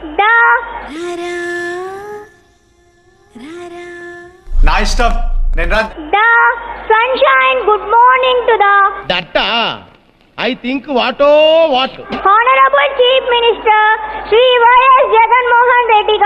Da. నా ఇష్టం నేను రా good morning to the that I think what what Honorable Chief Minister Sri Y.S. Jagan Mohan Reddy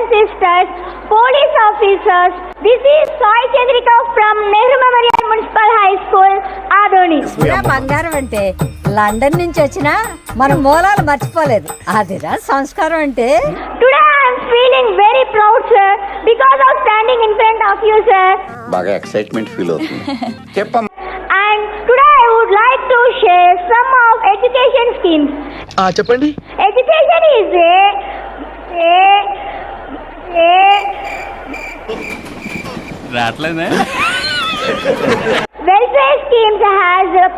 and sisters, police officers, this is Sai Chandrika from Nehru Memorial Municipal High School, Adoni. బంగారం అంటే London నుంచి వచ్చినా మన మూలాలు మర్చిపోలేదు అదిరా సంస్కారం అంటే Today I am feeling very proud, sir, because of standing in front of you, sir. బాగా ఎక్సైట్మెంట్ ఫీల్ అవుతుంది చెప్పమ్మా And today I would like to share some of education schemes. చెప్పండి Education is a, a, welfare schemes has uh,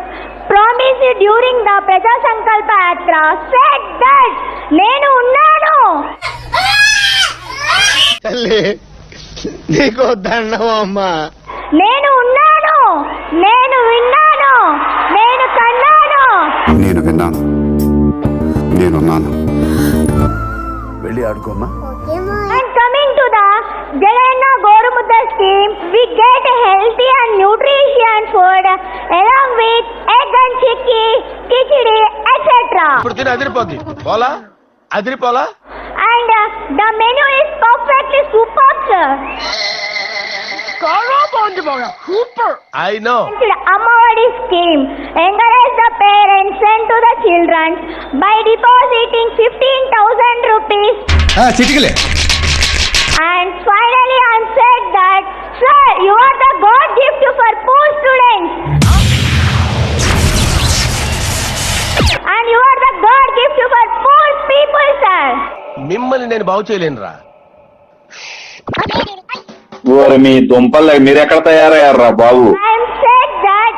promised during the Praja Sankalpa Yatra said that నేను ఉన్నాను తల్లి నీకు దండం అమ్మా నేను ఉన్నాను నేను విన్నాను నేను కన్నాను నేను విన్నాను నేనున్నాను వెళ్ళి ఆడుకోమ్మా the Jaganna Gorumutta scheme, we get healthy and nutritious food along with egg and chicky, khichdi, etc. ఇప్పుడు తిని అదిరిపోద్ది పోలా అదిరిపోలా And uh, the menu is perfectly superb, sir. I know And Amavadi scheme encourage the parents send to the children by depositing 15,000 rupees. చిటికలే And you are the God gift for poor students. And you are the God gift for poor people, sir. మిమ్మల్ని నేను బాగు చేయలేనురా ఓరి మీ దుంపలు మీరెక్కడ తయారయ్యారా బాబు I am said that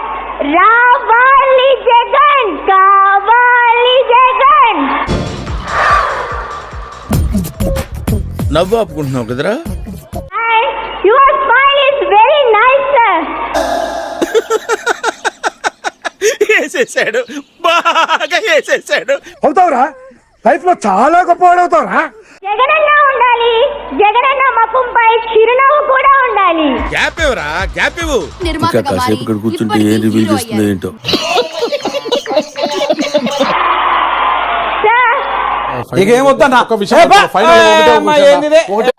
Ravali Jagan, Kavali Jagan. నవ్వు ఆపుకుంటున్నావు కదరా And వేసేసాడు బాగా వేసేసాడు అవుతావురా? లైఫ్లో చాలా గొప్పవాడవుతావురా. జగనన్న ఉండాలి. జగనన్న చిరునవ్వు కూడా ఉండాలి. గ్యాప్ ఇవ్వరా? గ్యాప్ ఇవ్వు. ఇంకా కాసేపు ఇక్కడ కూర్చుంటే ఏం రివీల్ చేస్తుందో ఏంటో? ఇక ఏమొద్దన్నా ఒక విషయం ఫైనల్ ఒకటే ఒక విషయం. ఒకటే